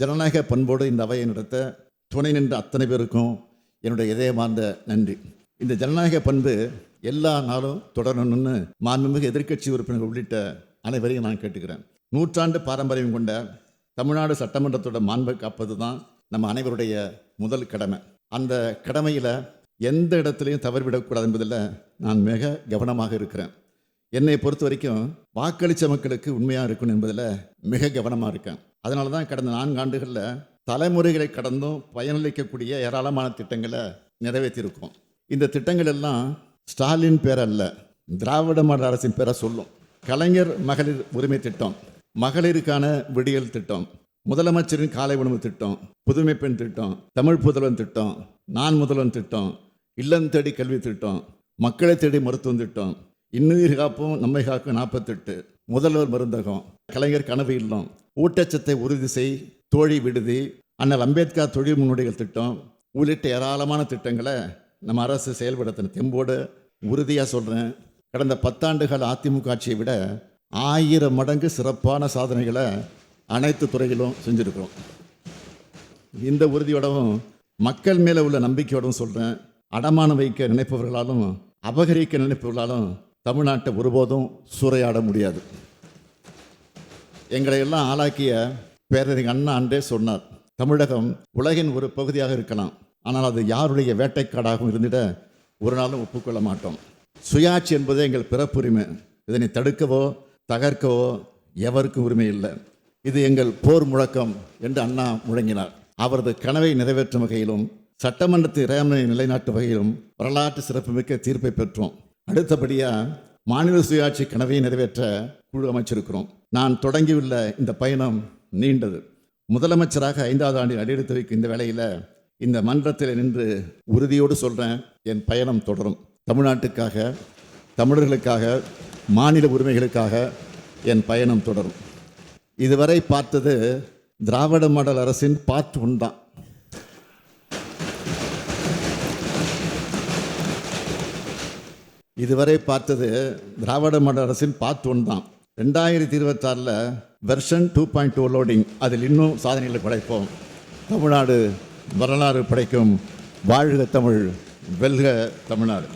ஜனநாயக பண்போடு இந்த அவையை நடத்த துணை நின்ற அத்தனை பேருக்கும் என்னுடைய இதயமார்ந்த நன்றி. இந்த ஜனநாயக பண்பு எல்லா நாளும் தொடரணும்னு மாண்புமிகு எதிர்க்கட்சி உறுப்பினர்கள் உள்ளிட்ட அனைவரையும் நான் கேட்டுக்கிறேன். நூற்றாண்டு பாரம்பரியம் கொண்ட தமிழ்நாடு சட்டமன்றத்தோட மாண்பை காப்பது தான் நம்ம அனைவருடைய முதல் கடமை. அந்த கடமையில் எந்த இடத்துலையும் தவறிவிடக்கூடாது என்பதில் நான் மிக கவனமாக இருக்கிறேன். என்னை பொறுத்த வரைக்கும் வாக்களித்த மக்களுக்கு உண்மையாக இருக்கணும் என்பதில் மிக கவனமாக இருக்கேன். அதனால தான் கடந்த நான்கு ஆண்டுகளில் தலைமுறைகளை கடந்தும் பயனளிக்கக்கூடிய ஏராளமான திட்டங்களை நிறைவேற்றியிருக்கோம் இந்த திட்டங்கள் எல்லாம் ஸ்டாலின் பேர் அல்ல திராவிட மாடல் அரசின் பேரை சொல்லும். கலைஞர் மகளிர் உரிமை திட்டம் மகளிருக்கான விடியல் திட்டம் முதலமைச்சரின் காலை உணவு திட்டம் புதுமை பெண் திட்டம் தமிழ் புதல்வன் திட்டம் நான் முதல்வன் திட்டம் இல்லம் தேடி கல்வி திட்டம் மக்களை தேடி மருத்துவம் திட்டம் இன்னுயிர் காப்பும் நம்மை காக்கும் நாற்பத்தெட்டு. முதல்வர் மருந்தகம் கலைஞர் கனவு இல்லம். ஊட்டச்சத்தை உறுதி செய் தோழி விடுதி. அண்ணல் அம்பேத்கர் தொழில் முன்னோடிகள் திட்டம். உள்ளிட்ட ஏராளமான திட்டங்களை நம்ம அரசு செயல்படுத்தின தெம்போடு உறுதியாக சொல்கிறேன் கடந்த பத்தாண்டுகள் அதிமுக ஆட்சியை விட ஆயிரம் மடங்கு சிறப்பான சாதனைகளை அனைத்து துறையிலும் செஞ்சுருக்கிறோம். இந்த உறுதியோடவும் மக்கள் மேலே உள்ள நம்பிக்கையோடவும் சொல்கிறேன் அடமானம் வைக்க நினைப்பவர்களாலும் அபகரிக்க நினைப்பவர்களாலும் தமிழ்நாட்டை ஒருபோதும் சூறையாட முடியாது. எங்களை எல்லாம் ஆளாக்கிய பேரறிஞர் அண்ணா அன்றே சொன்னார் தமிழகம் உலகின் ஒரு பகுதியாக இருக்கலாம். ஆனால் அது யாருடைய வேட்டைக்காடாகவும் இருந்திட ஒரு நாளும் ஒப்புக்கொள்ள மாட்டோம். சுயாட்சி என்பதே எங்கள் பிறப்புரிமை. இதனை தடுக்கவோ தகர்க்கவோ எவருக்கும் உரிமை இல்லை. இது எங்கள் போர் முழக்கம் என்று அண்ணா முழங்கினார். அவரது கனவை நிறைவேற்றும் வகையிலும் சட்டமன்றத்தின் இறையாண்மையை நிலைநாட்டும் வகையிலும் வரலாற்று சிறப்புமிக்க தீர்ப்பை பெற்றோம். அடுத்தபடியாக மாநில சுயாட்சி கனவை நிறைவேற்ற குழு அமைச்சிருக்கிறோம். நான் தொடங்கியுள்ள இந்த பயணம் நீண்டது. முதலமைச்சராக ஐந்தாவது ஆண்டில் அடியெடுத்து வைக்கும் இந்த வேளையில் இந்த மன்றத்தில் நின்று உறுதியோடு சொல்கிறேன் என் பயணம் தொடரும். தமிழ்நாட்டுக்காக தமிழர்களுக்காக மாநில உரிமைகளுக்காக என் பயணம் தொடரும். இதுவரை பார்த்தது திராவிட மாடல் அரசின் பார்ட் ஒன் தான். இதுவரை பார்த்தது திராவிட மாடல் அரசின் பார்ட் ஒன் தான். ரெண்டாயிரத்தி இருபத்தாறில் version two point two loading அதில் இன்னும் சாதனைகளை படைப்போம். தமிழ்நாடு வரலாறு படைக்கும் வாழ்க தமிழ் வெல்க தமிழ்நாடு.